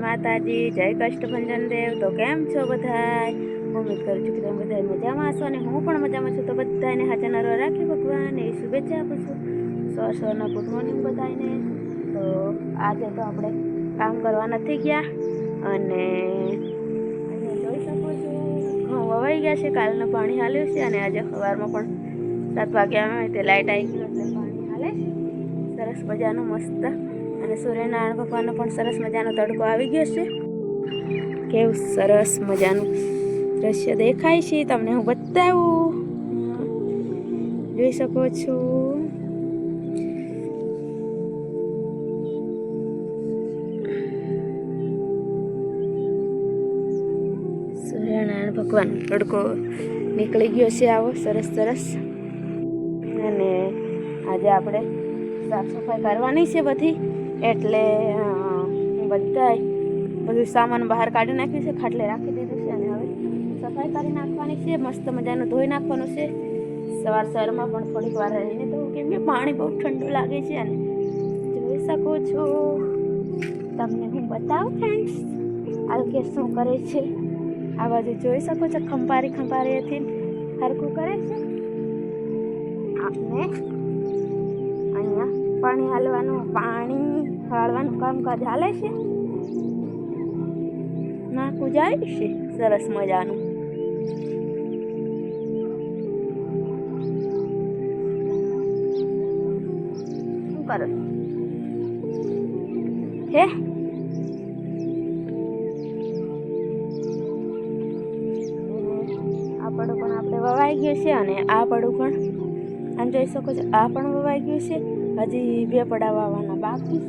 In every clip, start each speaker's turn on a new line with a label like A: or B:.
A: માતાજી, જય કષ્ટભંજન દેવ. તો કેમ છો બધાય? ઉમ્મીદ કરું છું કે તમે બધા મજામાં હશો અને હું પણ મજામાં છું. તો બધાને હાજર નરવા રાખી ભગવાન એ શુભેચ્છા આપું છું. સવાર સવારના ગુડ મોર્નિંગ બધાને તો આજે તો આપણે કામ કરવા નથી ગયા અને જોઈ શકો છો. ઘઉં વવાઈ ગયા છે. કાલનું પાણી હાલ્યું છે અને આજે સવારમાં પણ સાત વાગ્યા તે લાઇટ આવી ગયું એટલે પાણી હાલે છે. સરસ મજાનું મસ્ત અને સૂર્યનારાયણ ભગવાનનો પણ સરસ મજાનો તડકો આવી ગયો છે. કેવું સરસ મજાનું દ્રશ્ય દેખાય છે તમને હું બતાવું. જોઈ શકો છો. સૂર્યનારાયણ ભગવાન તડકો નીકળી ગયો છે આવો, સરસ સરસ. અને આજે આપણે સાફ સફાઈ કરવાની છે બધી. એટલે બધાય બધું સામાન બહાર કાઢી નાખ્યું છે, ખાટલે રાખી દીધું છે અને હવે સફાઈ કરી નાખવાની છે, મસ્ત મજાનું ધોઈ નાખવાનું છે. સવાર સવારમાં પણ થોડીક વાર રહીને તો કેમ કે પાણી બહુ ઠંડુ લાગે છે અને જોઈ શકો છો. તમને હું બતાવું ફ્રેન્ડ્સ આલકે શું કરે છે? આ બાજુ જોઈ શકો છો ખંપારી ખંપારીથી હરકું કરે છે. અહીંયા પાણી હાલવાનું, પાણી હાળવાનું કામકાજ હાલે છે? નાખું જાય છે? સરસ મજાનું. કરો હે? આ પડું પણ આપણે વવાઈ ગયું છે અને આ પડું પણ આમ જોઈ શકો છો, આ પણ વવાઈ ગયું છે. હજી બે પડાવ આવવાના બાકી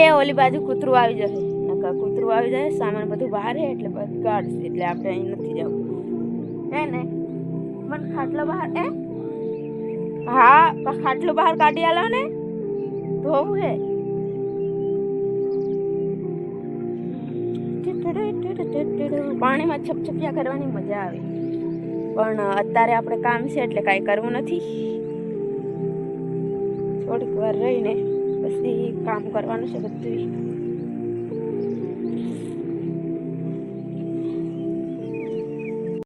A: એ ઓલી બાજુ કૂતરું આવી જશે. નકા કૂતરું આવી જાય, સામાન બધું બહાર એટલે કાઢશે એટલે આપણે અહીં નથી જવું. હે ને? મને ખાટલો બહાર એ હા ખાટલો બહાર કાઢી આલો ને, ધોવું હે. પાણીમાં છપછપિયા કરવાની મજા આવે. પણ અત્યારે આપણે કામ છે એટલે કાંઈ કરવું નથી. થોડીક વાર રહીને પછી કામ કરવાનું છે બધું